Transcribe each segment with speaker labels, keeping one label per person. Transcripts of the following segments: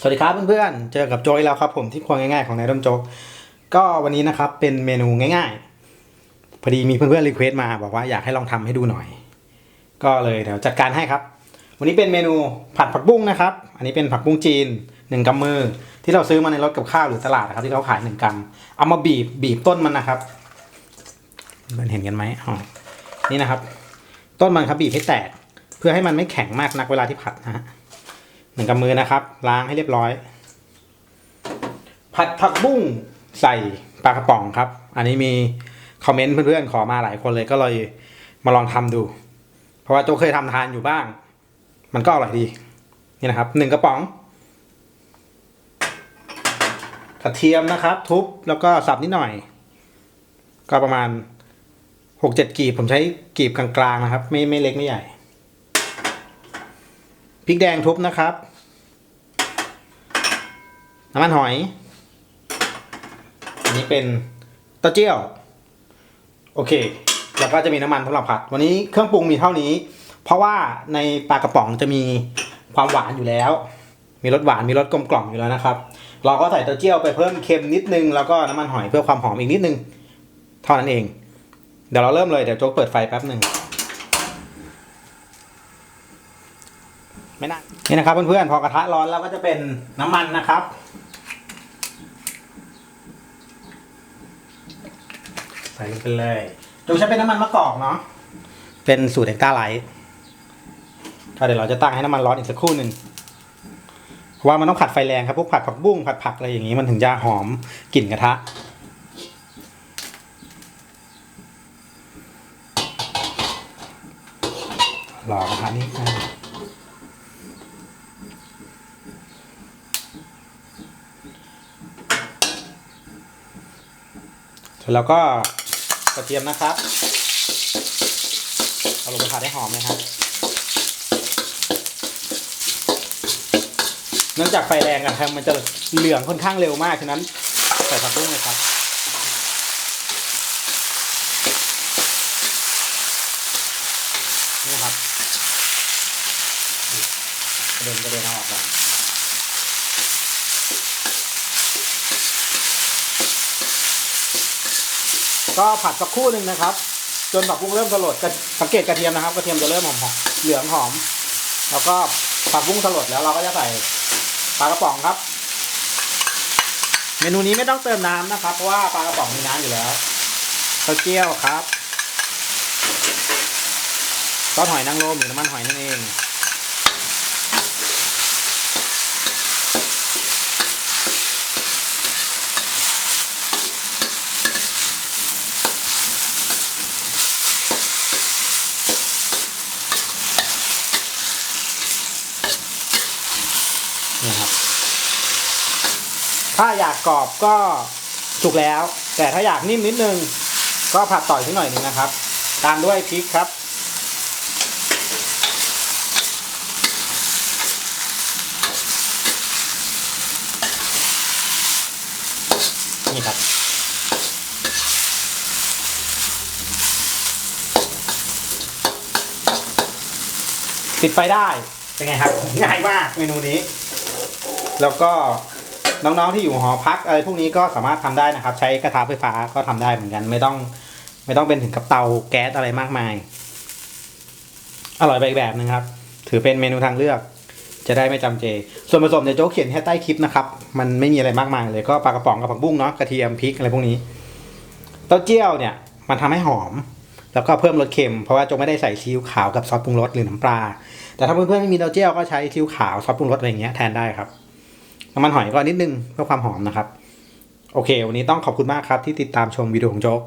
Speaker 1: สวัสดีครับเพื่อนๆ เจอกับโจยแล้วครับผมที่ครัวง่ายๆของนายดมโจกก็วันนี้นะครับเป็นเมนูง่ายๆ พอดีมีเพื่อนๆรีเควสต์มาบอกว่าอยากให้ลองทำให้ดูหน่อย ก็เลยเดี๋ยวจัดการให้ครับ วันนี้เป็นเมนูผัดผักบุ้งนะครับ อันนี้เป็นผักบุ้งจีนหนึ่งกำมือ ที่เราซื้อมาในรถกับข้าวหรือตลาดนะครับที่เขาขายหนึ่งกำเอามาบีบบีบต้นมันนะครับเพื่อนเห็นกันไหมอ๋อนี่นะครับ ต้นมันครับบีบให้แตก เพื่อให้มันไม่แข็งมากนักเวลาที่ผัดนะฮะ หนึ่งกำมือนะครับ ล้างให้เรียบร้อย ผัดผักบุ้งใส่ปลากระป๋องครับ อันนี้มีคอมเมนต์เพื่อนๆขอมาหลายคนเลยก็เลยมาลองทำดู เพราะว่าโจเคยทำทานอยู่บ้าง มันก็อร่อยดี นี่นะครับหนึ่งกระป๋องกระเทียมนะครับ ทุบแล้วก็สับนิดหน่อย ก็ประมาณหกเจ็ดกีบผมใช้กีบกลางๆนะครับ ไม่ไม่เล็กไม่ใหญ่ พริกแดงทุบนะครับ น้ำมันหอย อันนี้เป็นเต้าเจี้ยว โอเค แล้วก็จะมีน้ำมันสำหรับผัด วันนี้เครื่องปรุงมีเท่านี้ เพราะว่าในปลากระป๋องจะมีความหวานอยู่แล้ว มีรสหวานมีรสกลมกล่อมอยู่แล้วนะครับ เราก็ใส่เต้าเจี้ยวไปเพิ่มเค็มนิดนึง แล้วก็น้ำมันหอยเพื่อความหอมอีกนิดนึง เท่านั้นเอง เดี๋ยวเราเริ่มเลย เดี๋ยวโจ๊กเปิดไฟแป๊บหนึ่ง ไม่น่านี่นะครับเพื่อนๆพอกระทะร้อนแล้วก็จะเป็นน้ำมันนะครับ ใส่ลงไปเลยจงใช้เป็นน้ำมันมะกอกเนาะเป็นสูตรเอ็กต้าไลท์ก็เดี๋ยวเราจะตั้งให้น้ำมันร้อนอีกสักครู่หนึ่งเพราะว่ามันต้องผัดไฟแรงครับพวกผัดผักบุ้งผัดผักอะไรอย่างนี้มันถึงจะหอมกลิ่นกระทะรอกระทะนี้นะ เสร็จ แล้วก็กระเทียมนะครับ เอาลงไปผัดให้หอมนะครับ เนื่องจากไฟแรงอะครับมันจะเหลืองค่อนข้างเร็วมากฉะนั้นใส่ผักบุ้งเลยครับนี่ครับกระเด็นกระเด็นเอาออกก่อน ก็ผัดสักครู่หนึ่งนะครับ จนผักบุ้งเริ่มสลดกระสังเกตกระเทียมนะครับ กระเทียมจะเริ่มหอมหอมเหลืองหอม แล้วก็ผักบุ้งสลดแล้วเราก็จะใส่ปลากระป๋องครับ เมนูนี้ไม่ต้องเติมน้ำนะครับ เพราะว่าปลากระป๋องมีน้ำอยู่แล้วเต้าเจียวครับซอสหอยนางรมหรือน้ำมันหอยนั่นเอง นี่ครับ ถ้าอยากกรอบก็สุกแล้ว แต่ถ้าอยากนิ่มนิดนึง ก็ผัดต่อยขึ้นหน่อยหนึงนะครับ ตามด้วยพริกครับนี่ครับ ปิดไฟได้ เป็นไงครับ ง่ายมากเมนูนี้ แล้วก็น้องๆที่อยู่หอพักอะไรพวกนี้ก็สามารถทำได้นะครับ ใช้กระทะไฟฟ้าก็ทำได้เหมือนกัน ไม่ต้องไม่ต้องเป็นถึงกับเตาแก๊สอะไรมากมาย อร่อยไปอีกแบบนึงครับ ถือเป็นเมนูทางเลือก จะได้ไม่จำเจ ส่วนผสมเดี๋ยวโจ๊กเขียนแค่ใต้คลิปนะครับ มันไม่มีอะไรมากมายเลยก็ปลากระป๋องกับผักบุ้งเนาะกระเทียมพริกอะไรพวกนี้เต้าเจี้ยวเนี่ย มันทำให้หอม แล้วก็เพิ่มรสเค็มเพราะว่าโจ๊กไม่ได้ใส่ซีอิ๊วขาวกับซอสปรุงรสหรือน้ำปลาแต่ถ้าเพื่อนๆไม่มีเต้าเจี้ยวก็ใช้ซีอิ๊วขาวซอสปรุงรสอะไรเงี้ยแทนได้ครับ น้ำมันหอยก็นิดนึงเพื่อความหอมนะครับ โอเค วันนี้ต้องขอบคุณมากครับที่ติดตามชมวิดีโอของโจ๊ก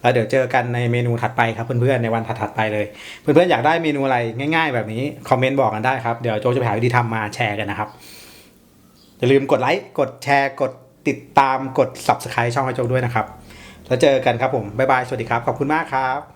Speaker 1: แล้วเดี๋ยวเจอกันในเมนูถัดไปครับเพื่อนๆในวันถัดๆไปเลย เพื่อนๆอยากได้เมนูอะไรง่าย ๆ แบบนี้คอมเมนต์บอกกันได้ครับเดี๋ยวโจ๊กจะไปหาวิธีทำมาแชร์กันนะครับอย่าลืมกดไลค์กดแชร์กดติดตามกด subscribe ช่องให้โจ๊กด้วยนะครับ แล้วเจอกันครับผมบ๊ายบายสวัสดีครับขอบคุณมากครับ